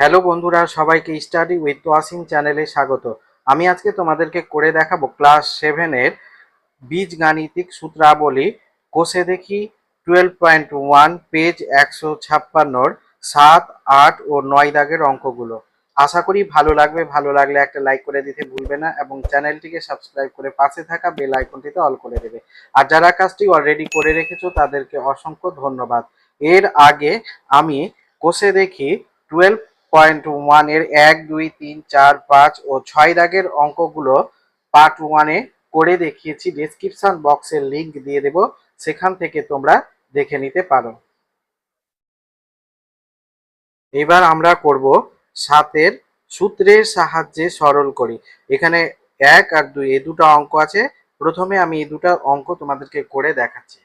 Hello বন্ধুরা, সবাইকে study with Toyasin চ্যানেলে স্বাগত। আমি আজকে তোমাদেরকে করে দেখাবো ক্লাস সেভেনের বীজগাণিতিক সূত্রাবলী। কোষে দেখি টুয়েলভ পয়েন্ট ওয়ান পেজ একশো ছাপ্পান্নর সাত, আট ও নয় দাগের অঙ্কগুলো। আশা করি ভালো লাগবে, ভালো লাগলে একটা লাইক করে দিতে ভুলবে না এবং চ্যানেলটিকে সাবস্ক্রাইব করে পাশে থাকা বেল আইকনটিতে অল করে দেবে। আর যারা কাজটি অলরেডি করে রেখেছো, তাদেরকে অসংখ্য ধন্যবাদ। এর আগে আমি কোষে দেখি টুয়েলভ পয়েন্ট ওয়ানের এক, দুই, তিন, চার, পাঁচ ও ছয় দাগের অঙ্কগুলো পার্ট ওয়ানে করে দেখিয়েছি। ডেসক্রিপশন বক্সের লিংক দিয়ে দেব। সেখান থেকে তোমরা দেখে নিতে পারো। এবার আমরা করব সাতের সূত্রের সাহায্যে সরল করি। এখানে এক আর দুই এই দুটো অঙ্ক আছে। প্রথমে আমি এই দুটো অঙ্ক তোমাদেরকে করে দেখাচ্ছি।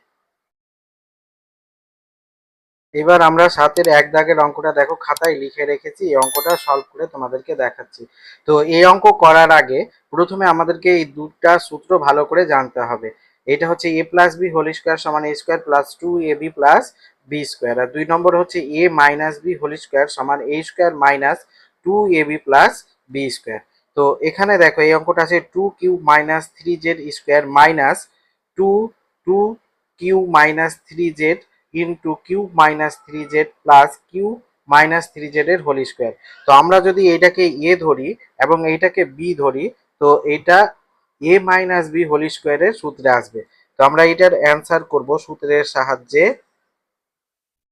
এবার আমরা সাতের এক দাগের অঙ্কটা দেখো, খাতায় লিখে রেখেছি, এই অঙ্কটা সলভ করে তোমাদেরকে দেখাচ্ছি। তো এই অঙ্ক করার আগে প্রথমে আমাদেরকে এই দুটা সূত্র ভালো করে জানতে হবে। এটা হচ্ছে A plus B whole square সমান A square plus two A B plus B square আর দুই নম্বর হচ্ছে A minus B whole square সমান A square minus two A B plus B square তো এখানে দেখো, এই অঙ্কটা আছে two Q minus three Z square minus two two Q minus three Z into Q minus three Z plus Q minus three Z এর whole square তো আমরা যদি এইটাকে এ ধরি এবং এইটাকে বি ধরি, তো এটা এ মাইনাস বি হোল স্কোয়ারের সূত্রে আসবে। তো আমরা এটার অ্যান্সার করব সূত্রের সাহায্যে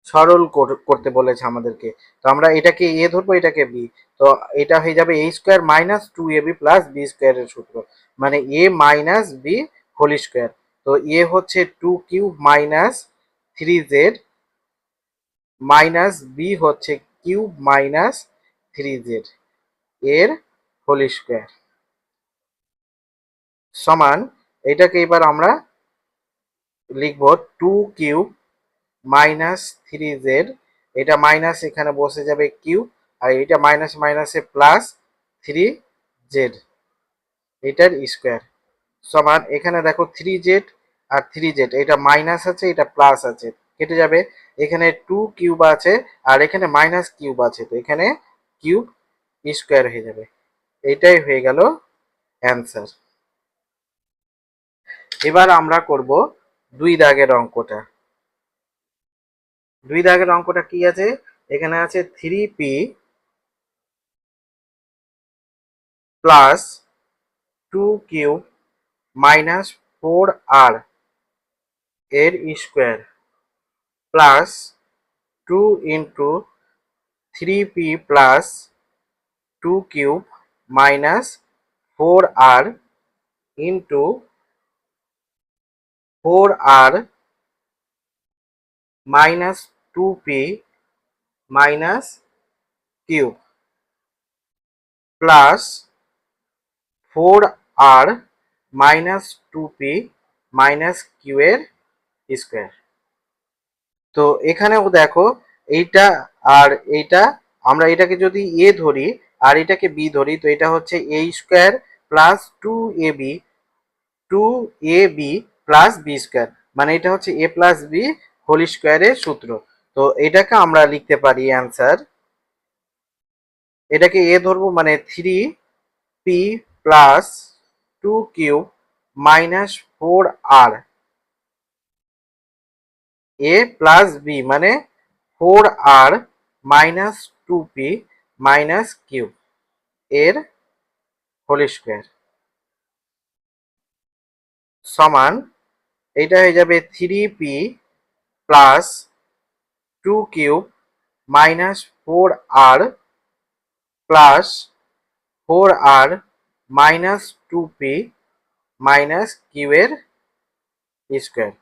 সরল কর- করতে বলেছে আমাদেরকে। তো আমরা এটাকে এ ধরবো, এটাকে বি তো এটা হয়ে যাবে A square minus two A B plus B স্কোয়ারের সূত্র। মানে A minus B whole square তো এ হচ্ছে two Q minus three Z minus B হচ্ছে কিউব মাইনাস থ্রি জেড এর হোল স্কোয়ার। সমান, এটাকে এবার আমরা লিখব two cube minus three Z. এটা মাইনাস এখানে বসে যাবে কিউব, আর এটা মাইনাস মাইনাসে প্লাস থ্রি জেড, এটার স্কোয়ার। সমান, এখানে দেখো থ্রি জেড আর থ্রি জেড এটা মাইনাস আছে, এটা প্লাস আছে, কেটে যাবে। এখানে টু কিউব আছে, আর এখানে মাইনাস কিউব আছে, তো এখানে কিউব স্কোয়ার হয়ে যাবে। এটাই হয়ে গেল অ্যান্সার এবার আমরা করব দুই দাগের অঙ্কটা। দুই দাগের অঙ্কটা কি আছে? এখানে আছে three P plus two cube minus four R এর square plus two into three P plus two cube minus four R into four R minus two P minus cube plus four R minus two P minus Q এর square তো এখানেও দেখো, এইটা আর এইটা, আমরা এটাকে যদি এ ধরি আর এটাকে বি ধরি, তো এটা হচ্ছে A square plus two A B two A B plus B square মানে এটা হচ্ছে এ প্লাস বি হোল স্কোয়ারের সূত্র। তো এটাকে আমরা লিখতে পারি অ্যান্সার এটাকে এ ধরবো মানে three P plus two Q minus four R A plus B মানে four R minus two P minus Q এর হোল স্কোয়ার সমান এটা হয়ে যাবে three P plus two cube minus four R plus four R minus two P minus Q এর square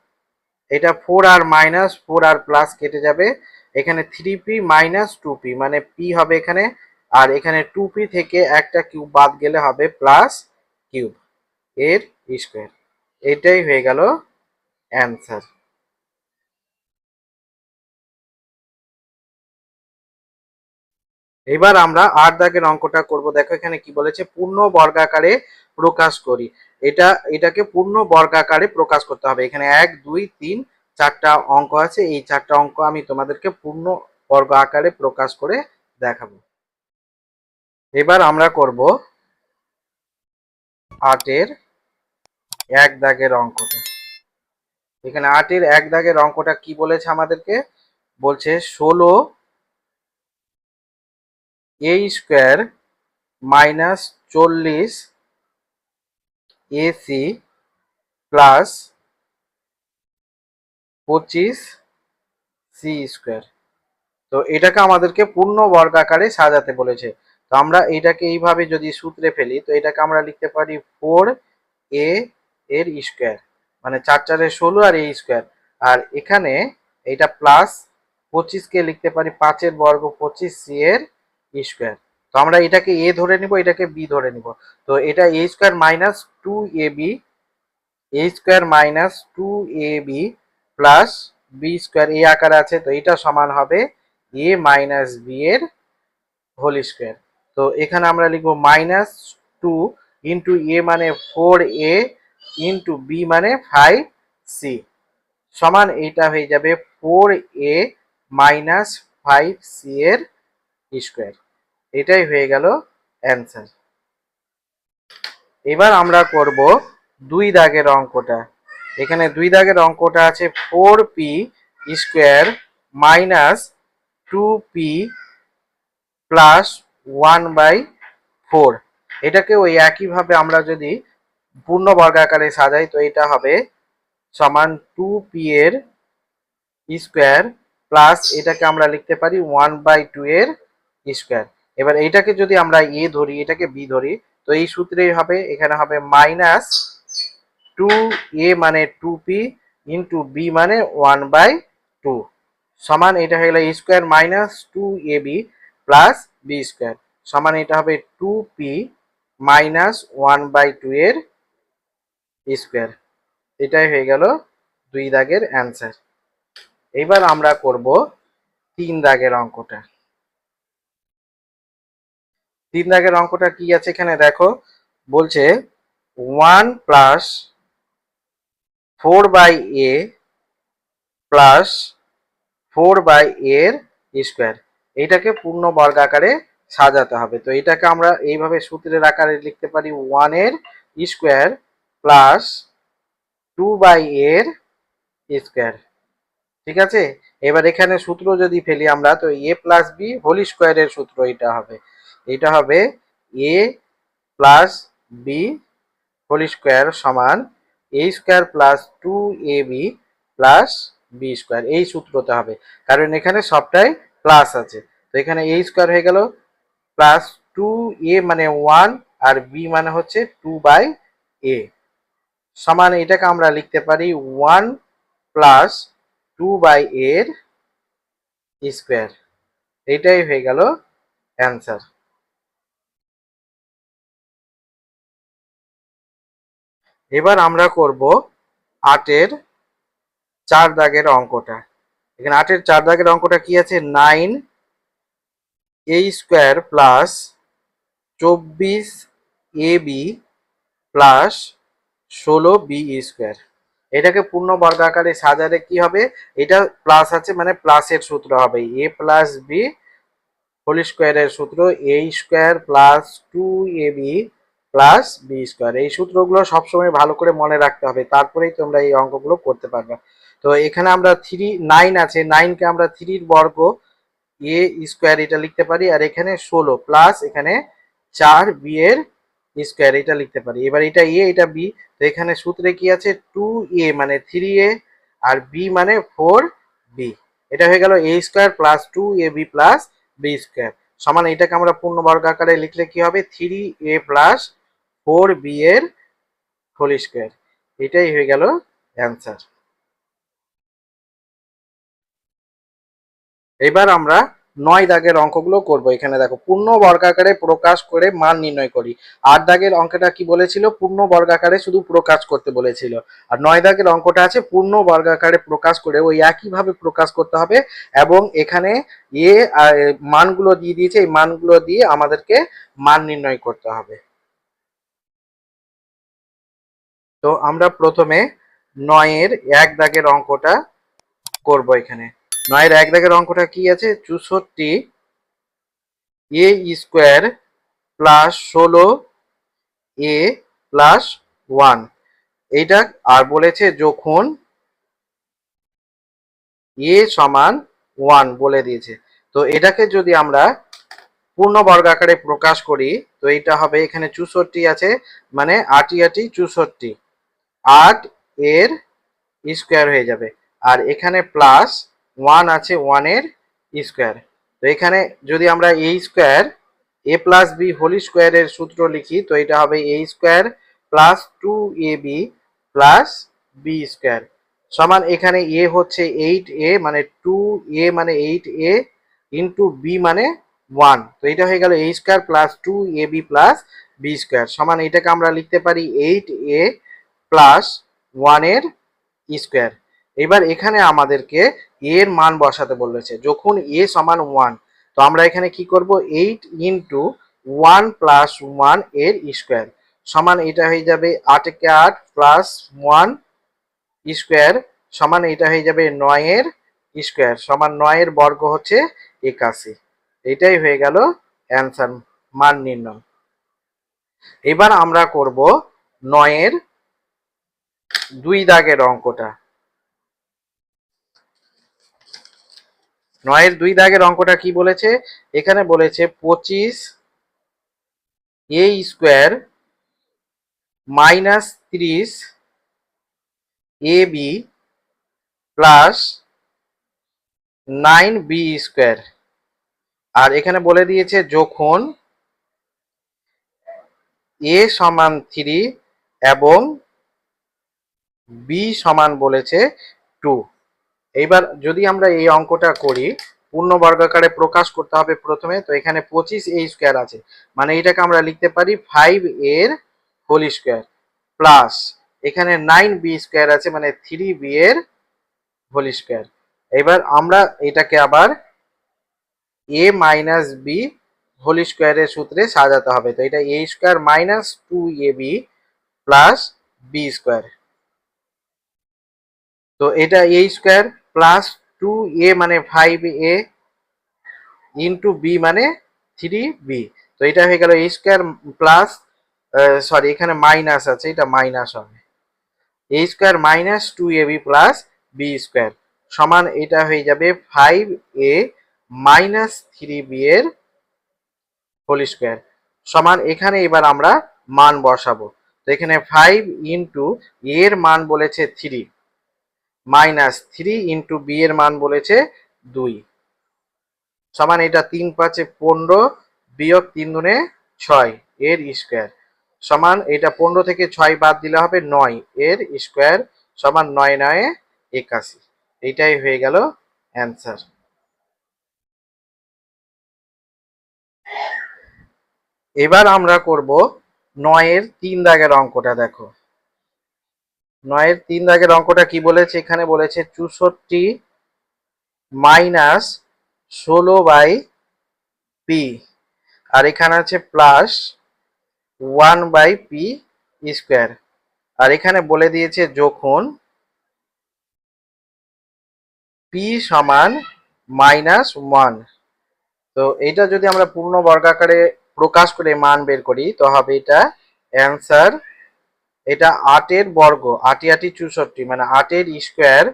এটা four R minus four R plus কেটে যাবে। এখানে three P minus two P মানে পি হবে এখানে, আর এখানে টু পি থেকে একটা কিউব বাদ গেলে হবে প্লাস কিউব এর স্কোয়ার এটাই হয়ে গেল অ্যান্সার এবার আমরা আট দাগের অঙ্কটা করব। দেখো এখানে কি বলেছে পূর্ণ বর্গাকারে প্রকাশ করি। এটা, এটাকে পূর্ণ বর্গাকারে প্রকাশ করতে হবে। এখানে এক, দুই, তিন, চারটা অঙ্ক আছে। এই চারটা অঙ্ক আমি তোমাদেরকে পূর্ণ বর্গ আকারে প্রকাশ করে দেখাবো। এবার আমরা করব আটের এক দাগের অঙ্কটা। এখানে আটের এক দাগের অঙ্কটা কি বলেছে আমাদেরকে? বলছে ষোলো এ স্কোয়ার মাইনাস চল্লিশ এসি প্লাস পঁচিশ সি স্কোয়ার তো এটাকে আমাদেরকে পূর্ণ বর্গাকারে সাজাতে বলেছে। তো আমরা এটাকে এইভাবে যদি সূত্রে ফেলি, তো এটাকে আমরা লিখতে পারি ফোর এ এর স্কোয়ার মানে চার চারে ষোলো আর এ স্কোয়ার আর এখানে এটা প্লাস পঁচিশকে লিখতে পারি, পাঁচের বর্গ পঁচিশ সি এর স্কোয়ার তো আমরা এটাকে এ ধরে নিব, এটাকে বি ধরে নিব। তো এটা A square minus two A B A square minus two A B plus B square A আকারে আছে, তো এটা সমান হবে এ মাইনাস বি এর হোল স্কোয়ার তো এখানে আমরা লিখব মাইনাস টু ইন্টু এ মানে ফোর এ ইন্টু বি মানে ফাইভ সি সমান এইটা হয়ে যাবে four A minus five C এর স্কোয়ার এটাই হয়ে গেল অ্যান্সার এবার আমরা করব দুই দাগের অঙ্কটা। এখানে দুই দাগের অঙ্কটা আছে four P square minus two P plus one by four এটাকে ওই একইভাবে আমরা যদি পূর্ণ বর্গাকারে সাজাই তো এটা হবে সমান টু পি এর স্কোয়ার প্লাস এটাকে আমরা লিখতে পারি ওয়ান বাই টু এর স্কোয়ার এবার এইটাকে যদি আমরা এ ধরি, এটাকে বি ধরি, তো এই সূত্রেই হবে, এখানে হবে মাইনাস টু এ মানে টু পি ইন্টু বি মানে ওয়ান বাই টু সমান এটা হয়ে গেল A square minus two A B plus B square সমান এটা হবে two P minus one by two এর স্কোয়ার এটাই হয়ে গেল দুই দাগের অ্যান্সার এবার আমরা করব তিন দাগের অঙ্কটা। তিন দাগের অঙ্কটা কি আছে এখানে দেখো? বলছে one plus four by A plus four by এর স্কোয়ার এইটাকে পূর্ণ বর্গ আকারে সাজাতে হবে। তো এটাকে আমরা এইভাবে সূত্রের আকারে লিখতে পারি ওয়ানের স্কোয়ার প্লাস টু বাই এর স্কোয়ার ঠিক আছে? এবার এখানে সূত্র যদি ফেলি আমরা, তো এ প্লাস বি হোল স্কোয়ারের সূত্র এটা হবে। এটা হবে A plus B whole square সমান A square plus two A B plus B square এই সূত্রতে হবে। কারণ এখানে সবটাই প্লাস আছে। তো এখানে এ স্কোয়ার হয়ে গেল প্লাস টু এ মানে ওয়ান আর বি মানে হচ্ছে টু বাই এ সমান এটাকে আমরা লিখতে পারি ওয়ান প্লাস টু বাই এর স্কোয়ার এটাই হয়ে গেল অ্যান্সার এবার আমরা করব আটের চার দাগের অঙ্কটা। এখানে আটের চার দাগের অঙ্কটা কি আছে? নাইন এ স্কোয়ার প্লাস চব্বিশ এ বি প্লাস ষোলো বি স্কোয়ার। এটাকে পূর্ণ বর্গ আকারে সাজালে কি হবে? এটা প্লাস আছে মানে প্লাসের সূত্র হবে। এ প্লাস বি হোল স্কোয়ারের সূত্র A square plus two A B plus B square এই সূত্রগুলো সবসময় ভালো করে মনে রাখতে হবে, তারপরেই তোমরা এই অঙ্কগুলো করতে পারবে। তো এখানে আমরা থ্রি নাইন আছে নাইনকে আমরা থ্রির বর্গ এ স্কোয়ার এটা লিখতে পারি, আর এখানে ষোলো প্লাস এখানে চার বি এর স্কোয়ার এটা লিখতে পারি। এবার এটা এ এটা বি তো এখানে সূত্রে কি আছে? টু এ মানে থ্রি এ আর বি মানে ফোর বি এটা হয়ে গেল A square plus two A B plus B square সমান এটাকে আমরা পূর্ণ বর্গ আকারে লিখলে কি হবে? Three A plus four B এর হোল স্কোয়ার। এটাই হয়ে গেল অ্যান্সার। এবার আমরা নয় দাগের অঙ্কগুলো করব। এখানে দেখো, পূর্ণ বর্গাকারে প্রকাশ করে মান নির্ণয় করি। আট দাগের অঙ্কটা কি বলেছিল? পূর্ণ বর্গাকারে শুধু প্রকাশ করতে বলেছিল। আর নয় দাগের অঙ্কটা আছে, পূর্ণ বর্গাকারে প্রকাশ করে ওই একইভাবে প্রকাশ করতে হবে এবং এখানে এ মানগুলো দিয়ে দিয়েছে। এই মানগুলো দিয়ে আমাদেরকে মান নির্ণয় করতে হবে। তো আমরা প্রথমে নয়ের এক দাগের অঙ্কটা করব এখানে। নয়ের এক দাগের অঙ্কটা কি আছে? চৌষট্টি এ স্কোয়ার প্লাস ষোলো এ প্লাস ওয়ান। এইটা আর বলেছে যখন এ সমান ওয়ান বলে দিয়েছে। তো এটাকে যদি আমরা পূর্ণ বর্গাকারে প্রকাশ করি, তো এটা হবে এখানে চৌষট্টি আছে মানে আটি আটি চৌষট্টি। আট এর স্কোয়ার হয়ে যাবে। আর এখানে প্লাস ওয়ান আছে ওয়ানের স্কোয়ার। তো এখানে যদি আমরা A square A plus B whole স্কোয়ারের সূত্র লিখি, তো এটা হবে A square plus two A B plus B square সমান এখানে এ হচ্ছে এইট এ মানে টু এ মানে এইট এ ইন্টু বি মানে ওয়ান তো এটা হয়ে গেল A square plus two A B plus B square সমান এটাকে আমরা লিখতে পারি এইট এ প্লাস ওয়ানের স্কোয়ার এবার এখানে আমাদেরকে এর মান বসাতে বলেছে। যখন এ সমান ওয়ান তো আমরা এখানে কি করব? এইট ইন্টু ওয়ান প্লাস ওয়ানের স্কোয়ার সমান এটা হয়ে যাবে আটকে আট প্লাস ওয়ান স্কোয়ার সমান এটা হয়ে যাবে নয়ের স্কোয়ার সমান নয়ের বর্গ হচ্ছে একাশি। এটাই হয়ে গেল অ্যান্সার মান নির্ণয়। এবার আমরা করব নয়ের দুই দাগের অঙ্কটা। নয়ের দুই দাগের অঙ্কটা কি বলেছে? এখানে বলেছে পঁচিশ এ স্কোয়ার মাইনাস ত্রিশ A B plus nine B square আর এখানে বলে দিয়েছে যখন এ সমান থ্রি এবং বি সমান বলেছে টু এইবার যদি আমরা এই অঙ্কটা করি পূর্ণ বর্গাকারে প্রকাশ করতে হবে প্রথমে, তো এখানে পঁচিশ এ স্কোয়ার আছে। মানে এটাকে আমরা লিখতে পারি ফাইভ এর হোল স্কোয়ার প্লাস এখানে নাইন বি স্কোয়ার আছে মানে থ্রি বি এর হোল স্কোয়ার এবার আমরা এটাকে আবার এ মাইনাস বি হোল স্কোয়ারের সূত্রে সাজাতে হবে। তো এটা A square minus two A B plus B square তো এটা A square plus two A মানে ফাইভ এ ইন্টু বি মানে থ্রি বি তো এটা হয়ে গেল এ স্কোয়ার প্লাস সরি এখানে মাইনাস আছে, এটা মাইনাস হবে। A square minus two A B plus B square সমান এটা হয়ে যাবে five A minus three B এর হোল স্কোয়ার সমান এখানে এবার আমরা মান বসাবো। তো এখানে ফাইভ ইন্টু এর মান বলেছে three minus three into B এর মান বলেছে দুই। সমান এটা তিন পাঁচে পনেরো বিয়োগ তিন দুনে ছয় এর স্কোয়ার। সমান এটা পনেরো থেকে ছয় বাদ দিলে হবে নয় এর স্কোয়ার সমান নয় নয় একাশি। এইটাই হয়ে গেল অ্যান্সার। এবার আমরা করব নয়ের তিন দাগের অঙ্কটা দেখো। নয়ের তিন দাগের অঙ্কটা কি বলেছে? এখানে বলেছে চৌষট্টি মাইনাস ষোলো বাই পি আর এখানে আছে plus one by P square. আর এখানে বলে দিয়েছে যখন পি সমান মাইনাস ওয়ান। তো এটা যদি আমরা পূর্ণ বর্গাকারে প্রকাশ করে মান বের করি, তো হবে এটা অ্যান্সার এটা আটের বর্গ আটি আটি চৌষট্টি মানে আটের স্কোয়ার,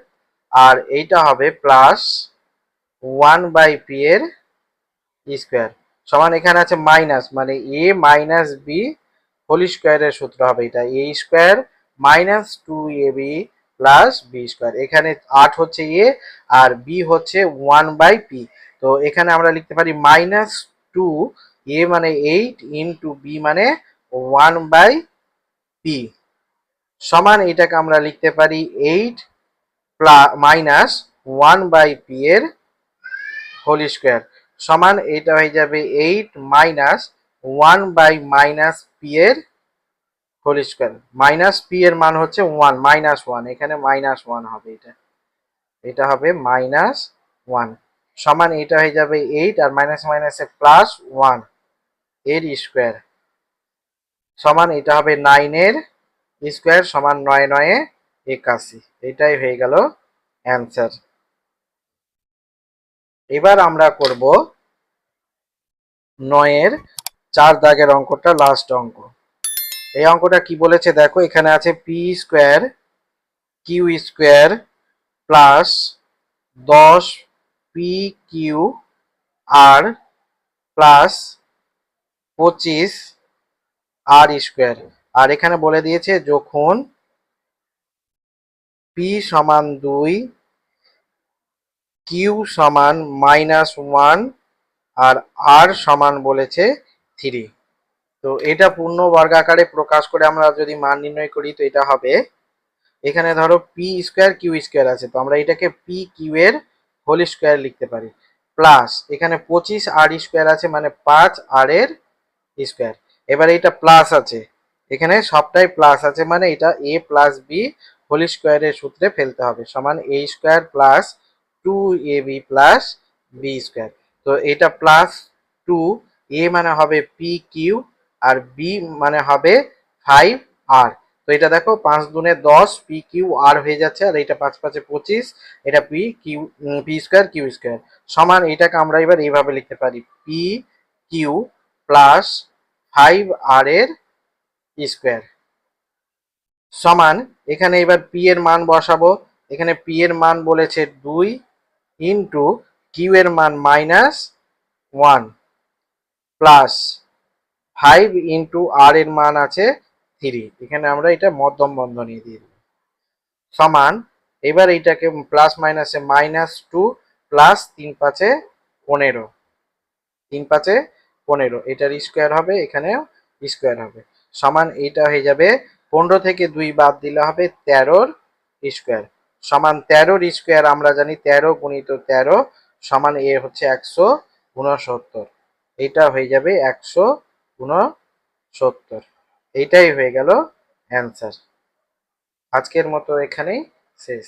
আর এইটা হবে প্লাস ওয়ান বাই পি এর স্কোয়ার। সমান এখানে আছে মাইনাস মানে এ মাইনাস বি হোল স্কোয়ারের সূত্র হবে এটা। A square minus two A B plus B square. এখানে আট হচ্ছে এ, আর বি হচ্ছে ওয়ান বাই পি। তো এখানে আমরা লিখতে পারি মাইনাস টু এ মানে এইট ইন্টু বি মানে ওয়ান বাই পি। সমান এটাকে আমরা লিখতে পারি eight minus one by P এর হোল স্কোয়ার। সমান এটা হয়ে যাবে eight minus one by minus P এর হোল স্কোয়ার। মাইনাস পি এর মান হচ্ছে ওয়ান, মাইনাস ওয়ান। এখানে মাইনাস ওয়ান হবে এটা। এটা হবে মাইনাস ওয়ান। সমান এটা হয়ে যাবে এইট আর মাইনাস মাইনাসে প্লাস ওয়ানের স্কোয়ার। সমান এটা হবে নাইনের স্কোয়ার সমান নয় নয়ে একাশি। এটাই হয়ে গেল অ্যান্সার। এবার আমরা করব নয়ের চার দাগের অঙ্কটা লাস্ট অঙ্ক। এই অঙ্কটা কি বলেছে দেখো, এখানে আছে P square Q square plus দশ পি কিউ আর প্লাস পঁচিশ আর স্কোয়ার আর এখানে বলে দিয়েছে যখন পি সমান দুই কিউ সমান মাইনাস ওয়ান আর আর সমান বলেছে থ্রি তো এটা পূর্ণ বর্গাকারে প্রকাশ করে আমরা যদি মান নির্ণয় করি তো এটা হবে, এখানে ধরো পি স্কোয়ার কিউ স্কোয়ার আছে, তো আমরা এটাকে পি কিউ এর হোল স্কোয়ার লিখতে পারি। প্লাস এখানে পঁচিশ আর স্কোয়ার আছে মানে পাঁচ আর এর স্কোয়ার এবার এটা প্লাস আছে। এখানে সবটাই প্লাস আছে মানে এটা এ প্লাস বি হোল স্কোয়ারের সূত্রে ফেলতে হবে। সমান A square plus two A B plus B square তো এটা প্লাস টু এ মানে হবে পি কিউ আর বি মানে হবে ফাইভ আর তো এটা দেখো পাঁচ দুনে দশ পি কিউ আর হয়ে যাচ্ছে আর এটা পাঁচ পাঁচে পঁচিশ, এটা P Q P square Q square সমান এটাকে আমরা এবার এইভাবে লিখতে পারি P Q plus five R এর স্কোয়ার। সমান, এখানে এবার পি এর মান বসাবো। এখানে পি এর মান বলেছে দুই ইন্টু কিউ এর মান minus one plus five into R এর মান আছে থ্রি এখানে আমরা এটা মধ্যম বন্ধনী দিয়ে দিই সমান, এবার এইটাকে প্লাস মাইনাসে মাইনাস টু প্লাস তিন পাঁচে পনেরো। তিন পাঁচে পনেরো। এটার স্কোয়ার হবে, এখানেও স্কোয়ার হবে। সমান এইটা হয়ে যাবে পনেরো থেকে দুই বাদ দিলে হবে তেরোর স্কোয়ার। সমান তেরোর স্কোয়ার আমরা জানি তেরো গুণিত তেরো সমান এ হচ্ছে একশো উনসত্তর। এইটা হয়ে যাবে একশো উনসত্তর। এইটাই হয়ে গেল অ্যান্সার আজকের মতো এখানেই শেষ।